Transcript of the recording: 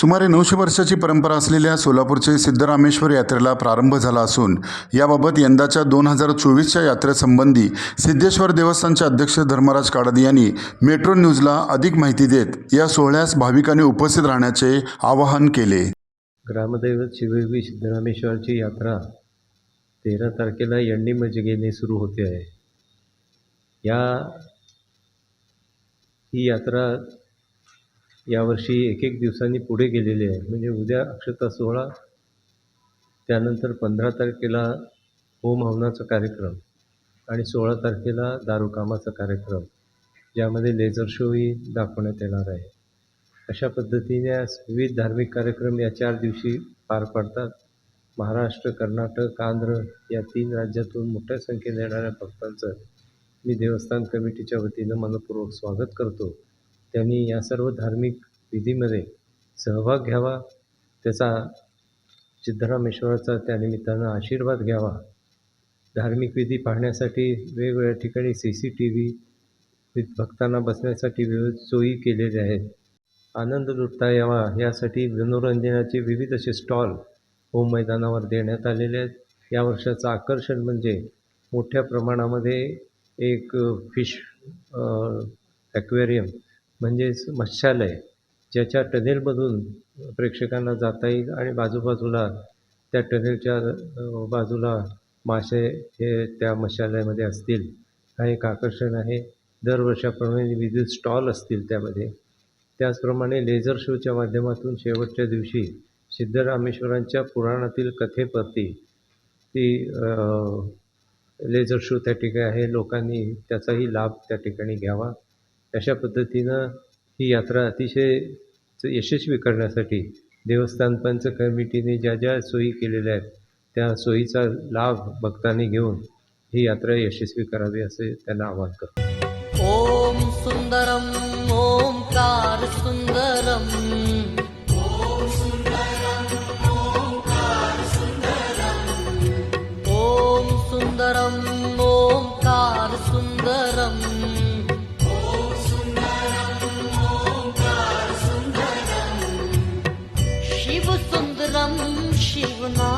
सुमारे नऊशे वर्षाची परंपरा असलेल्या सोलापूरचे सिद्धरामेश्वर यात्रेला प्रारंभ झाला असून याबाबत यंदाच्या दोन हजार चोवीसच्या यात्रेसंबंधी सिद्धेश्वर देवस्थानचे अध्यक्ष धर्मराज काडदी यांनी मेट्रो न्यूजला अधिक माहिती देत या सोहळ्यास भाविकांनी उपस्थित राहण्याचे आवाहन केले. ग्रामदैवत शिवयोगी सिद्धरामेश्वरची यात्रा तेरा तारखेला यंडी मजगेने सुरू होते आहे. या ही यात्रा यावर्षी एक एक दिवसांनी पुढे गेलेली आहे. म्हणजे उद्या अक्षता सोहळा त्यानंतर पंधरा तारखेला होम हवनाचा कार्यक्रम आणि सोळा तारखेला दारूकामाचा कार्यक्रम ज्यामध्ये लेझर शोही दाखवण्यात येणार आहे. अशा पद्धतीने आज विविध धार्मिक कार्यक्रम या चार दिवशी पार पडतात. महाराष्ट्र कर्नाटक आंध्र या तीन राज्यातून मोठ्या संख्येने येणाऱ्या भक्तांचं मी देवस्थान कमिटीच्या वतीनं मनपूर्वक स्वागत करतो. त्यांनी या सर्व धार्मिक विधीमध्ये सहभाग घ्यावा. त्याचा सिद्धरामेश्वराचा त्यानिमित्तानं आशीर्वाद घ्यावा. धार्मिक विधी पाहण्यासाठी वेगवेगळ्या ठिकाणी सी सी टी व्ही भक्तांना बसण्यासाठी विविध सोयी केलेल्या आहेत. आनंद लुटता यावा यासाठी मनोरंजनाचे विविध असे स्टॉल होम मैदानावर देण्यात आलेले आहेत. या वर्षाचं आकर्षण म्हणजे मोठ्या प्रमाणामध्ये एक फिश ॲक्वेरियम म्हणजेच मत्स्यालय ज्याच्या टनेलमधून प्रेक्षकांना जाता येईल आणि बाजूबाजूला त्या टनेलच्या बाजूला मासे हे त्या मत्स्यालयामध्ये असतील. हा एक आकर्षण आहे. दरवर्षाप्रमाणे विविध स्टॉल असतील त्यामध्ये. त्याचप्रमाणे लेझर शोच्या माध्यमातून शेवटच्या दिवशी सिद्धरामेश्वरांच्या पुराणातील कथेप्रती ती लेझर शो त्या ठिकाणी आहे. लोकांनी त्याचाही लाभ त्या ठिकाणी घ्यावा. अशा पद्धतीनं ही यात्रा अतिशय यशस्वी करण्यासाठी देवस्थान पंच कमिटीने ज्या ज्या सोयी केलेल्या आहेत त्या सोयीचा लाभ भक्तांनी घेऊन ही यात्रा यशस्वी करावी असे त्यांना आवाहन करतो. ॐ सुंदरम ओम सुन्दरम् ॐ सुन्दरम् शिवना